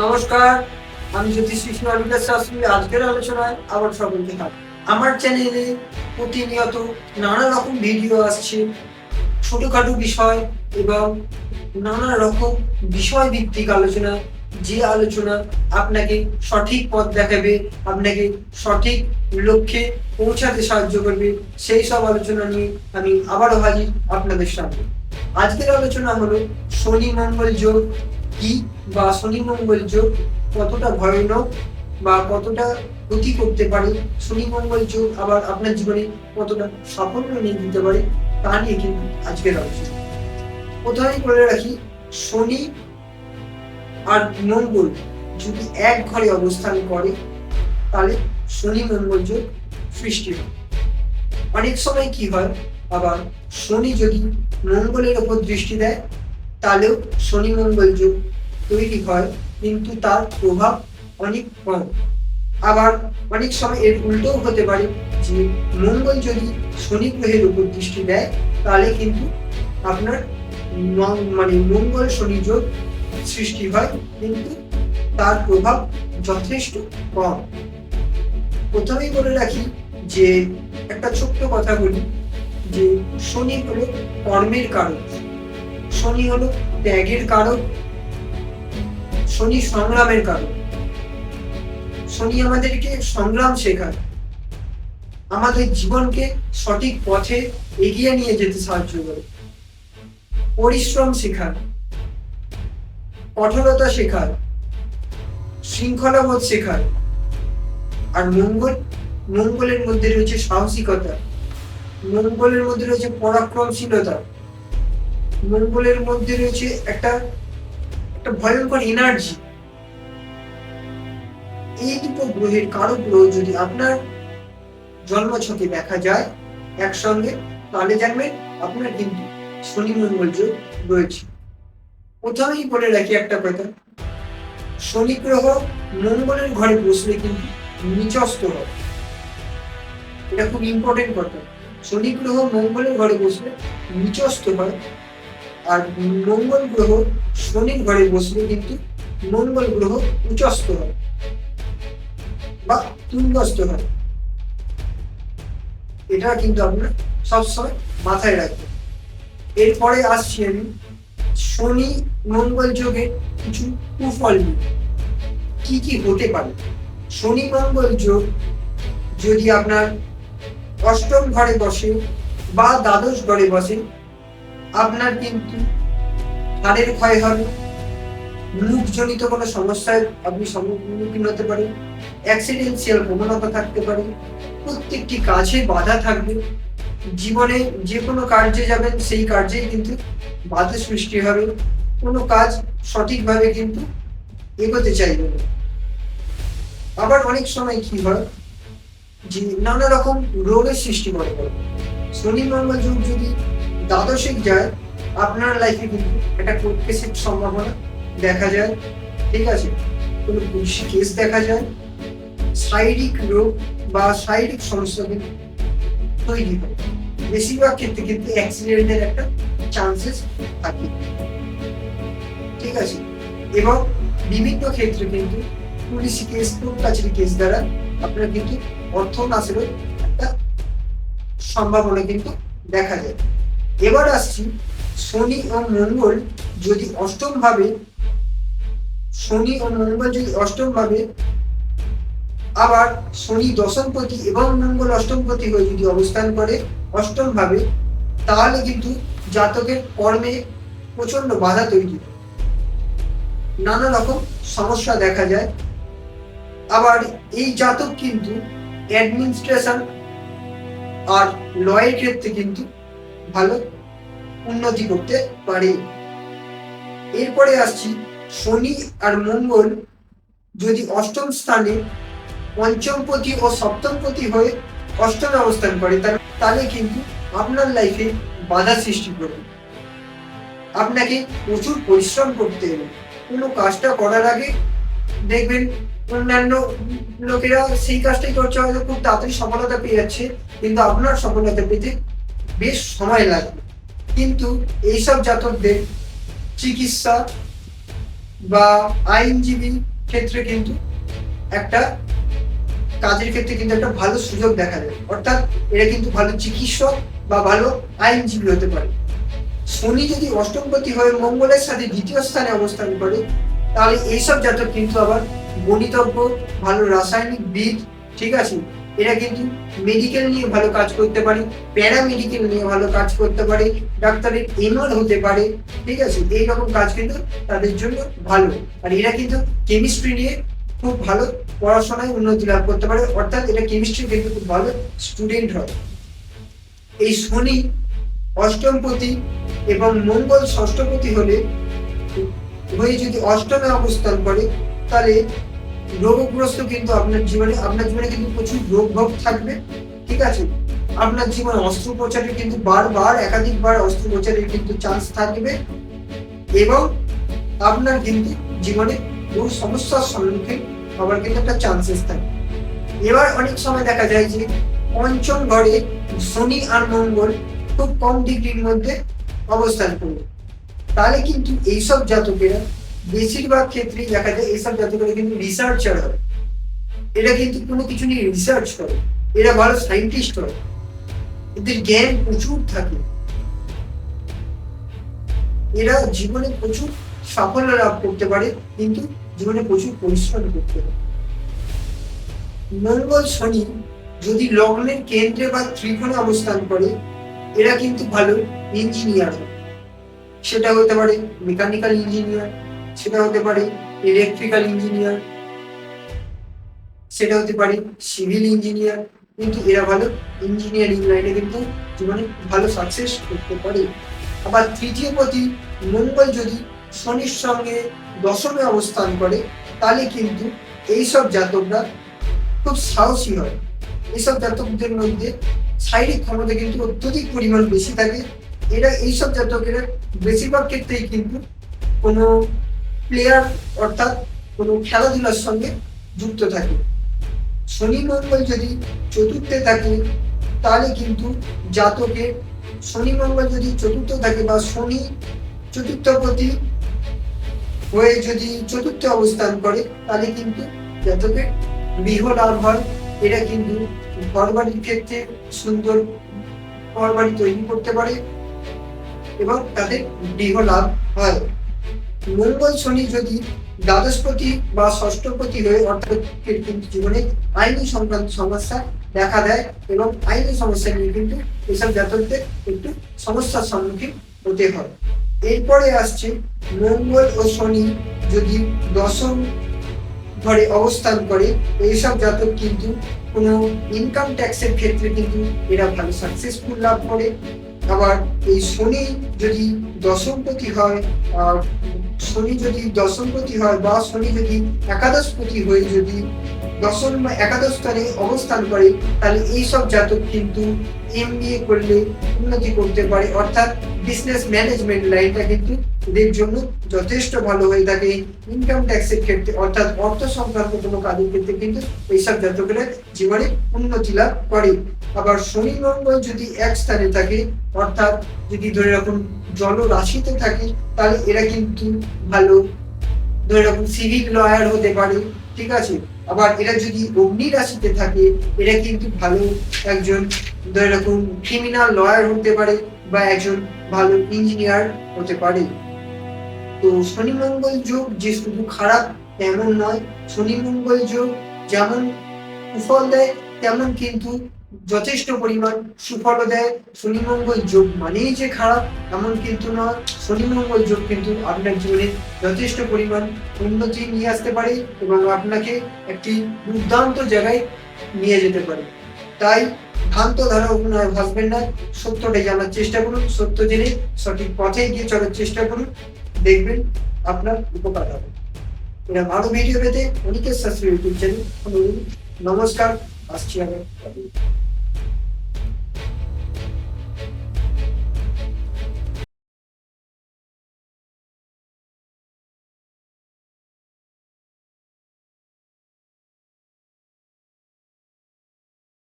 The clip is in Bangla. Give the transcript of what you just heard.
নমস্কার, আমি জ্যোতিষী শিবাবিকাশ শাস্ত্রী আজকের আলোচনায় আবার সকলকে স্বাগত। আমার চ্যানেলে প্রতিনিয়ত নানা রকম ভিডিও আসছে, ছোটখাটো বিষয় এবং নানা রকম বিষয় ভিত্তিক আলোচনা। যে আলোচনা আপনাকে সঠিক পথ দেখাবে, আপনাকে সঠিক লক্ষ্যে পৌঁছাতে সাহায্য করবে, সেই সব আলোচনা নিয়ে আমি আবারও হাজির আপনাদের সামনে। আজকের আলোচনা হলো শনি মঙ্গল যোগ কি? বা শনি মঙ্গল যোগ কতটা ভয়ানক বা কতটা ক্ষতি করতে পারে? শনি মঙ্গল যোগ আবার আপনার জীবনে কতটা সাফল্য নিয়ে দিতে পারে তা নিয়ে কিন্তু আজকের আলোচনা। প্রথমেই বলে রাখি, শনি আর মঙ্গল যদি এক ঘরে অবস্থান করে, তাহলে শনি মঙ্গল যোগ সৃষ্টি হয়। অনেক সময় কি হয়, আবার শনি যদি মঙ্গলের ওপর দৃষ্টি দেয়, তাহলেও শনি মঙ্গল যোগ তৈরি হয়, কিন্তু তার প্রভাব অনেক কম। আবার অনেক সময় এর উল্টোও হতে পারে যে মঙ্গল যদি শনি গ্রহের উপর দৃষ্টি দেয়, তাহলে কিন্তু আপনার মানে মঙ্গল শনি যোগ সৃষ্টি হয়, কিন্তু তার প্রভাব যথেষ্ট কম। প্রথমেই বলে রাখি যে একটা ছোট্ট কথা বলি, যে শনি হলো কর্মের কারক। শনি হলো ত্যাগের কারক শনি সংগ্রামের কারণ। শনি আমাদেরকে সংগ্রাম শেখায়। আমাদের জীবনকে সঠিক পথে এগিয়ে নিয়ে যেতে সাহায্য করে। পরিশ্রম শেখায়। কঠোরতা শেখায়। শৃঙ্খলাবোধ শেখায়। আর মঙ্গল, মঙ্গলের মধ্যে রয়েছে সাহসিকতা। মঙ্গলের মধ্যে রয়েছে পরাক্রমশীলতা। মঙ্গলের মধ্যে রয়েছে একটা একটা ভয়ঙ্কর এনার্জি এই দুটো গ্রহের কারও গ্রহ যদি আপনার জন্মছকে দেখা যায় একসঙ্গে, তাহলে জানবেন আপনার কিন্তু শনি মঙ্গল যোগ রয়েছে। প্রথমেই বলে রাখি একটা কথা, শনি গ্রহ মঙ্গলের ঘরে বসলে কিন্তু নিচস্ত হয়। এটা খুব ইম্পর্টেন্ট কথা। শনি গ্রহ মঙ্গলের ঘরে বসলে নিচস্ত হয়, আর মঙ্গল গ্রহ শনির ঘরে বসলে কিন্তু মঙ্গল গ্রহ উচ্চস্ত হয় বা তুঙ্গস্ত হয়। এটা কিন্তু আপনারা সবসময় মাথায় রাখবেন। এরপরে আসছি আমি শনি মঙ্গল যোগে কিছু কুফল কি কি হতে পারে? শনি মঙ্গল যোগ যদি আপনার অষ্টম ঘরে বসে বা দ্বাদশ ঘরে বসে, আপনার কিন্তু হাড়ের ক্ষয় হবে মুখজনিত কোনো সমস্যায় আপনি সম্মুখীন হতে পারেন। অ্যাক্সিডেন্সিয়াল প্রবণতা থাকতে পারে প্রত্যেকটি কাজে বাধা থাকবে। জীবনে যে কোনো কার্যে যাবেন, সেই কার্যেই কিন্তু বাধা সৃষ্টি হবে। কোনো কাজ সঠিকভাবে কিন্তু এগোতে চাইবে না। আবার অনেক সময় কি হয় যে নানা রকম রোগের সৃষ্টি করে। শনি, মঙ্গল, যুগ যদি দ্বাদশিক যায় আপনার লাইফে কিন্তু একটা কোর্ট কেসের সম্ভাবনা দেখা যায়, ঠিক আছে? কোনো পুলিশি কেস দেখা যায়, শারীরিক রোগ বা শারীরিক সমস্যা কিন্তু তৈরি হয়। বেশিরভাগ ক্ষেত্রে কিন্তু অ্যাক্সিডেন্টের একটা চান্সেস থাকে। ঠিক আছে? এবং বিভিন্ন ক্ষেত্রে কিন্তু পুলিশি কেস কোর্ট কাছারি কেস দ্বারা আপনার কিন্তু অর্থ নাশেরও একটা সম্ভাবনা কিন্তু দেখা যায়। এবার আসছি শনি ও মঙ্গল যদি অষ্টম ভাবে শনি ও মঙ্গল যদি অষ্টম ভাবে আবার শনি দশমপতি এবং মঙ্গল অষ্টমপতি হয়ে যদি অবস্থান করে অষ্টম ভাবে তাহলে কিন্তু জাতকের কর্মে প্রচণ্ড বাধা তৈরি। নানা রকম সমস্যা দেখা যায় আবার এই জাতক কিন্তু অ্যাডমিনিস্ট্রেশন আর লয়ের ক্ষেত্রে কিন্তু ভালো উন্নতি করতে পারে। এরপরে আসছি শনি আর মঙ্গল যদি অষ্টম স্থানে পঞ্চমপতি ও সপ্তমপতি হয়ে অষ্টমে অবস্থান করে তাহলে কিন্তু আপনার লাইফে বাধা সৃষ্টি করবে। আপনাকে প্রচুর পরিশ্রম করতে হবে। কোনো কাজটা করার আগে দেখবেন অন্যান্য লোকেরা সেই কাজটাই করছে, হয়তো খুব তাড়াতাড়ি সফলতা পেয়ে যাচ্ছে, কিন্তু আপনার সফলতা পেতে বেশ সময় লাগবে। কিন্তু এইসব জাতকদের চিকিৎসা বা আইনজীবী ক্ষেত্রে কিন্তু একটা কাজের ক্ষেত্রে কিন্তু একটা ভালো সুযোগ দেখা যায়। অর্থাৎ এরা কিন্তু ভালো চিকিৎসক বা ভালো আইনজীবী হতে পারে। শনি যদি অষ্টমপতি হয়ে মঙ্গলের সাথে দ্বিতীয় স্থানে অবস্থান করে, তাহলে এইসব জাতক কিন্তু আবার গণিতজ্ঞ, ভালো রাসায়নিক বিদ, ঠিক আছে? এরা কিন্তু মেডিকেল নিয়ে ভালো কাজ করতে পারে প্যারামেডিকেল নিয়ে ভালো কাজ করতে পারে, ডাক্তারের এমআর হতে পারে, ঠিক আছে? এইরকম কাজ কিন্তু তাদের জন্য ভালো। আর এরা কিন্তু কেমিস্ট্রি নিয়ে খুব ভালো পড়াশোনায় উন্নতি লাভ করতে পারে। অর্থাৎ এটা কেমিস্ট্রি কিন্তু খুব ভালো স্টুডেন্ট হয়। এই শনি অষ্টমপতি এবং মঙ্গল ষষ্ঠপতি হলে হয়ে যদি অষ্টমে অবস্থান করে, তাহলে রোগগ্রস্ত কিন্তু আপনার জীবনে আপনার জীবনে কিন্তু প্রচুর রোগ ভোগ থাকবে, ঠিক আছে? আপনার জীবনে অস্ত্রোপচারের কিন্তু বারবার, একাধিকবার অস্ত্রোপচারের কিন্তু চান্স থাকবে এবং আপনার কিন্তু জীবনে বহু সমস্যার সম্মুখীন হওয়ার কিন্তু একটা চান্সেস থাকে এবার অনেক সময় দেখা যায় যে পঞ্চম ঘরে শনি আর মঙ্গল খুব কম ডিগ্রির মধ্যে অবস্থান করবে। তাহলে কিন্তু এইসব জাতকেরা বেশিরভাগ ক্ষেত্রেই দেখা যায় এইসব জাতকেরা কিন্তু রিসার্চার হয়। এরা কিন্তু কোনো কিছু নিয়ে রিসার্চ করে। এরা ভালো সাইন্টিস্ট হয়। এদের জ্ঞান প্রচুর থাকে। এরা জীবনে প্রচুর সাফল্য লাভ করতে পারে, কিন্তু জীবনে প্রচুর পরিশ্রম করতে পারে। মঙ্গল শনি যদি লগ্নের কেন্দ্রে বা ত্রিকোণে অবস্থান করে, এরা কিন্তু ভালো ইঞ্জিনিয়ার সেটা হতে পারে মেকানিক্যাল ইঞ্জিনিয়ার সেটা হতে পারে ইলেকট্রিক্যাল ইঞ্জিনিয়ার সেটা হতে পারে সিভিল ইঞ্জিনিয়ার কিন্তু এরা ভালো ইঞ্জিনিয়ারিং লাইনে কিন্তু জীবনে ভালো সাকসেস করতে পারে। আবার তৃতীয় পতি মঙ্গল যদি শনির সঙ্গে দশমে অবস্থান করে, তাহলে কিন্তু এইসব জাতকরা খুব সাহসী হয়। এইসব জাতকদের মধ্যে শারীরিক ক্ষমতা কিন্তু অত্যধিক পরিমাণ বেশি থাকে। এরা এইসব জাতকেরা বেশিরভাগ ক্ষেত্রেই কিন্তু কোনো প্লেয়ার অর্থাৎ কোনো খেলাধুলার সঙ্গে যুক্ত থাকে। শনি মঙ্গল যদি চতুর্থে থাকে, তাহলে কিন্তু জাতকে শনি মঙ্গল যদি চতুর্থ থাকে বা শনি চতুর্থপতি হয়ে যদি চতুর্থ অবস্থান করে, তাহলে কিন্তু জাতকের গৃহ লাভ হয়। এরা কিন্তু ঘর বাড়ির ক্ষেত্রে সুন্দর ঘর বাড়ি তৈরি করতে পারে এবং তাদের গৃহ লাভ হয়। মঙ্গল শনি যদি দ্বাদশপতি বা ষষ্ঠপতি হয়ে অর্থাৎ কিন্তু জীবনে আইনি সংক্রান্ত সমস্যা দেখা দেয় এবং আইনি সমস্যা নিয়ে কিন্তু এসব জাতকদের একটু সমস্যার সম্মুখীন হতে হয়। এরপরে আসছে মঙ্গল ও শনি যদি দশম ঘরে অবস্থান করে এইসব জাতক কিন্তু কোনো ইনকাম ট্যাক্সের ক্ষেত্রে কিন্তু এরা ভালো সাকসেসফুল লাভ করে। আবার এই শনি যদি দশমপতি হয়, আর শনি যদি দশমপতি হয় বা শনি যদি একাদশপতি হয়ে যদি দশম একাদশ স্থানে অবস্থান করে, তাহলে এইসব জাতক কিন্তু এম করলে উন্নতি করতে পারে। অর্থাৎ বিজনেস ম্যানেজমেন্ট লাইনটা কিন্তু এদের জন্য যথেষ্ট ভালো হয়ে থাকে ইনকাম ট্যাক্সের ক্ষেত্রে। অর্থাৎ অর্থ সংক্রান্ত কোনো কাজের ক্ষেত্রে কিন্তু এইসব জাতকেরা জীবনে উন্নতি লাভ করে। আবার শনি মঙ্গল যদি এক স্থানে থাকে, অর্থাৎ যদি ধরে রাখুন জলরাশিতে থাকে, তাহলে এরা কিন্তু ভালো। ধরে রাখুন সিভিক লয়ার হতে পারে, ঠিক আছে? আবার এরা যদি অগ্নি রাশিতে থাকে, এরা কিন্তু ভালো একজন, ধরে রাখুন ক্রিমিনাল লয়ার হতে পারে বা একজন ভালো ইঞ্জিনিয়ার হতে পারে। তো শনি মঙ্গল যোগ যে শুধু খারাপ, তেমন নয়। শনি মঙ্গল যোগ যেমন কুফল দেয়, তেমন কিন্তু যথেষ্ট পরিমাণ সুফল দেয়। শনি মঙ্গল যোগ মানেই যে খারাপ, এমন কিন্তু নয়। শনি মঙ্গল যোগ কিন্তু আপনার জীবনে যথেষ্ট পরিমাণ উন্নতি নিয়ে আসতে পারে এবং আপনাকে একটি দুর্দান্ত জায়গায় নিয়ে যেতে পারে। তাই ভ্রান্ত ধারা অভিনয় ভাসবেন না। সত্যটাই জানার চেষ্টা করুন, সত্য জেনে সঠিক পথে গিয়ে চলার চেষ্টা করুন। দেখবেন আপনার উপকার হবে। এরা আরও ভিডিও পেতে অনেকের ইউটিউব চ্যানেল নমস্কার আসছি আমি।